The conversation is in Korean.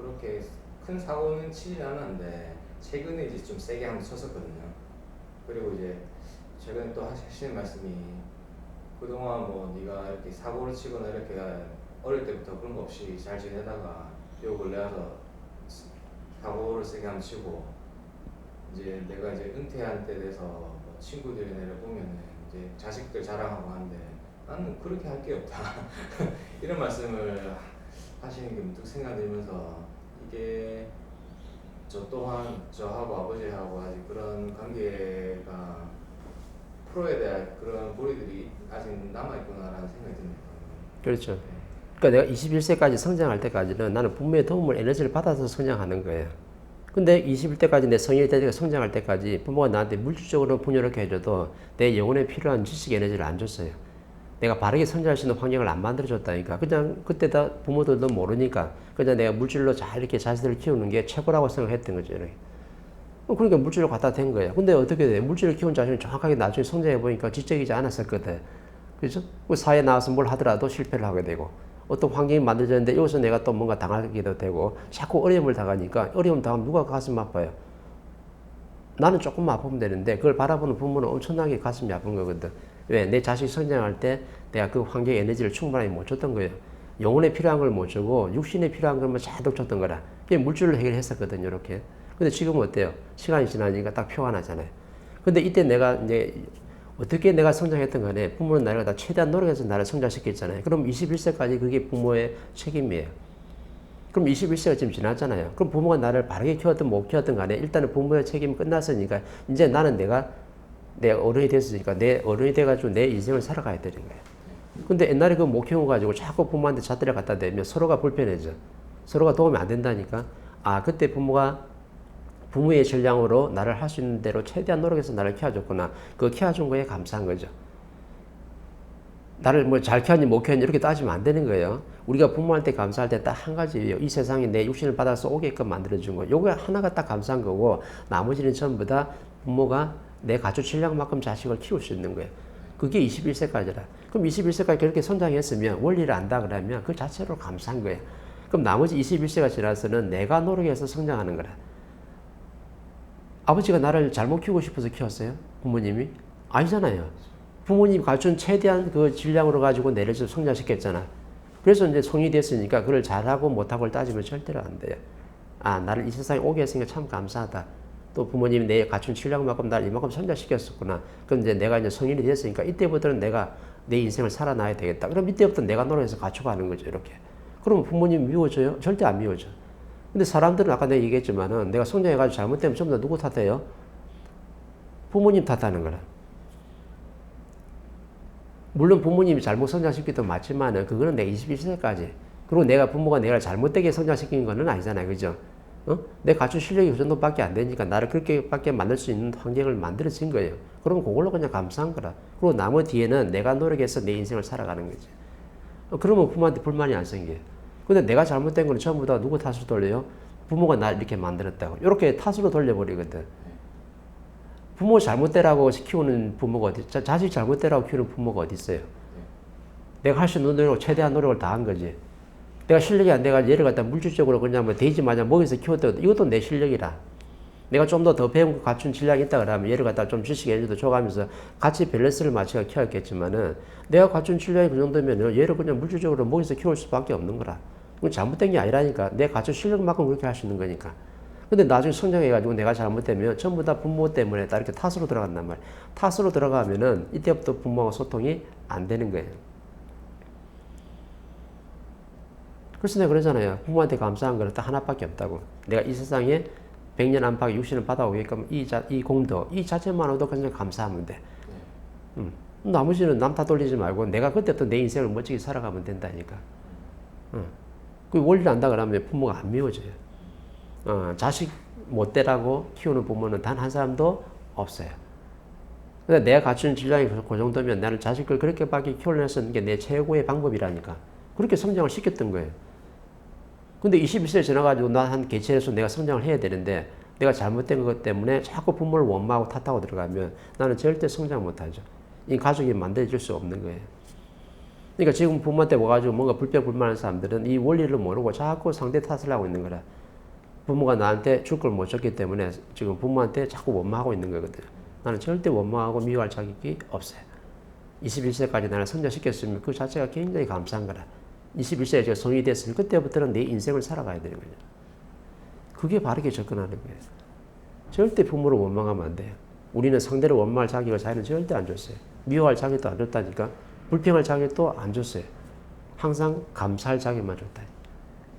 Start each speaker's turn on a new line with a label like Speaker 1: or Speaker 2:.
Speaker 1: 그렇게 큰 사고는 치진 않았는데 최근에 이제 좀 세게 한번 쳤었거든요. 그리고 이제 최근에 또 하시는 말씀이 그동안 뭐 네가 이렇게 사고를 치거나 이렇게 어릴 때부터 그런 거 없이 잘 지내다가 요 근래 와서 사고를 세게 한번 치고 이제 내가 이제 은퇴한 때 돼서 뭐 친구들이 내려보면은 이제 자식들 자랑하고 하는데 나는 그렇게 할 게 없다 이런 말씀을 하시는 게 문득 생각들면서 이게 저 또한 저하고 아버지하고 아직 그런 관계가 프로에 대한 그런 고리들이 아직 남아있구나라는 생각이 듭니다.
Speaker 2: 그렇죠. 그러니까 내가 21세까지 성장할 때까지는 나는 부모의 도움을 에너지를 받아서 성장하는 거예요. 근데 21대까지 내 성인이 되니까 성장할 때까지 부모가 나한테 물질적으로 풍요롭게 해줘도 내 영혼에 필요한 지식 에너지를 안 줬어요. 내가 바르게 성장할 수 있는 환경을 안 만들어줬다니까. 그냥 그때 다 부모들도 모르니까 그냥 내가 물질로 잘 이렇게 자식들을 키우는 게 최고라고 생각했던 거죠. 이렇게. 어, 그러니까 물질을 갖다 댄 거야. 근데 어떻게 돼? 물질을 키운 자신이 정확하게 나중에 성장해 보니까 지적이지 않았었거든. 그죠? 그 사회에 나와서 뭘 하더라도 실패를 하게 되고 어떤 환경이 만들어졌는데 여기서 내가 또 뭔가 당하기도 되고 자꾸 어려움을 당하니까 어려움 당하면 누가 가슴 아파요? 나는 조금 아프면 되는데 그걸 바라보는 부모는 엄청나게 가슴이 아픈 거거든. 왜? 내 자식 성장할 때 내가 그 환경에 에너지를 충분하게 못 줬던 거예요. 영혼에 필요한 걸 못 주고 육신에 필요한 것만 자동 줬던 거라. 그게 물질로 해결했었거든요, 이렇게. 근데 지금은 어때요? 시간이 지나니까 딱 표가 나잖아요. 근데 이때 내가 이제 어떻게 내가 성장했던 간에 부모는 나를 다 최대한 노력해서 나를 성장시켰잖아요. 그럼 21세까지 그게 부모의 책임이에요. 그럼 21세가 지금 지났잖아요. 그럼 부모가 나를 바르게 키웠든 못 키웠든 간에 일단은 부모의 책임이 끝났으니까 이제 나는 내가 내 어른이 됐으니까 내 어른이 돼가지고 내 인생을 살아가야 되는 거예요. 근데 옛날에 그거 못 키워가지고 자꾸 부모한테 잣대를 갖다 대면 서로가 불편해져. 서로가 도움이 안 된다니까. 아, 그때 부모가 부모의 전량으로 나를 할 수 있는 대로 최대한 노력해서 나를 키워줬구나. 그 키워준 거에 감사한 거죠. 나를 뭐 잘 키웠니 못 키웠니 이렇게 따지면 안 되는 거예요. 우리가 부모한테 감사할 때 딱 한 가지예요. 이 세상에 내 육신을 받아서 오게끔 만들어준 거. 요거 하나가 딱 감사한 거고 나머지는 전부 다 부모가 내 가족 실력만큼 자식을 키울 수 있는 거예요. 그게 21세까지라. 그럼 21세까지 그렇게 성장했으면 원리를 안다 그러면 그 자체로 감사한 거예요. 그럼 나머지 21세가 지나서는 내가 노력해서 성장하는 거라. 아버지가 나를 잘못 키우고 싶어서 키웠어요? 부모님이? 아니잖아요. 부모님이 갖춘 최대한 그 질량으로 가지고 내를 좀 성장시켰잖아. 그래서 이제 성이 됐으니까 그걸 잘하고 못하고를 따지면 절대로 안 돼요. 아, 나를 이 세상에 오게 했으니까 참 감사하다. 또 부모님이 내 갖춘 실력만큼 나를 이만큼 성장시켰었구나. 그럼 이제 내가 이제 성인이 됐으니까 이때부터는 내가 내 인생을 살아나야 되겠다. 그럼 이때부터 내가 노력해서 갖춰가는 거죠, 이렇게. 그러면 부모님 미워져요? 절대 안 미워져. 근데 사람들은 아까 내가 얘기했지만은 내가 성장해가지고 잘못되면 전부 다 누구 탓해요? 부모님 탓하는 거라. 물론 부모님이 잘못 성장시키도 맞지만은 그거는 내 21세까지. 그리고 내가 부모가 내가 잘못되게 성장시킨 거는 아니잖아요. 그죠? 어? 내 갖춘 실력이 그 정도밖에 안 되니까 나를 그렇게밖에 만들 수 있는 환경을 만들어진 거예요. 그러면 그걸로 그냥 감사한 거라. 그리고 나머 뒤에는 내가 노력해서 내 인생을 살아가는 거지. 어, 그러면 부모한테 불만이 안 생겨요. 근데 내가 잘못된 거는 전부 다 누구 탓으로 돌려요? 부모가 날 이렇게 만들었다고. 이렇게 탓으로 돌려버리거든. 부모 잘못되라고 키우는 부모가 어디, 자, 자식 잘못되라고 키우는 부모가 어디 있어요? 내가 할 수 있는 노력, 최대한 노력을 다 한 거지. 내가 실력이 안 돼가지고 얘를 갖다 물질적으로 그냥 뭐 돼지 마냥 먹여서 키웠다. 이것도 내 실력이라. 내가 좀더더 배운 거 갖춘 질량이 있다 그러면 얘를 갖다 좀 지식 에너지도 줘가면서 같이 밸런스를 맞춰 키웠겠지만은 내가 갖춘 질량이 그 정도면은 얘를 그냥 물질적으로 먹여서 키울 수밖에 없는 거라. 그건 잘못된 게 아니라니까. 내 갖춘 실력만큼 그렇게 할 수 있는 거니까. 근데 나중에 성장해가지고 내가 잘못되면 전부 다 부모 때문에 다 이렇게 탓으로 들어간단 말이야. 탓으로 들어가면은 이때부터 부모와 소통이 안 되는 거예요. 그래서 내가 그러잖아요. 부모한테 감사한 거는 딱 하나밖에 없다고. 내가 이 세상에 100년 안팎 60년 받아오게끔 이, 자, 이 공도, 이 자체만으로도 그냥 감사하면 돼. 음. 나머지는 남 다 돌리지 말고 내가 그때부터 내 인생을 멋지게 살아가면 된다니까. 음. 그 원리를 안다 그러면 부모가 안 미워져요. 어, 자식 못되라고 키우는 부모는 단 한 사람도 없어요. 근데 내가 갖춘 질량이 그 정도면 나는 자식을 그렇게밖에 키우려는 게 내 최고의 방법이라니까. 그렇게 성장을 시켰던 거예요. 근데 21세 지나가지고 나한 개체에서 내가 성장을 해야 되는데 내가 잘못된 것 때문에 자꾸 부모를 원망하고 탓하고 들어가면 나는 절대 성장 못하죠. 이 가족이 만들어질 수 없는 거예요. 그러니까 지금 부모한테 와가지고 뭔가 불평 불만한 사람들은 이 원리를 모르고 자꾸 상대 탓을 하고 있는 거라. 부모가 나한테 줄 걸 못 줬기 때문에 지금 부모한테 자꾸 원망하고 있는 거거든. 나는 절대 원망하고 미워할 자격이 없어요. 21세까지 나를 성장시켰으면 그 자체가 굉장히 감사한 거라. 21세에 제가 성인이 됐으면 그때부터는 내 인생을 살아가야 되는 거죠. 그게 바르게 접근하는 거예요. 절대 부모를 원망하면 안 돼요. 우리는 상대를 원망할 자격을 자기는 절대 안 줬어요. 미워할 자격도 안 줬다니까. 불평할 자격도 안 줬어요. 항상 감사할 자격만 줬다.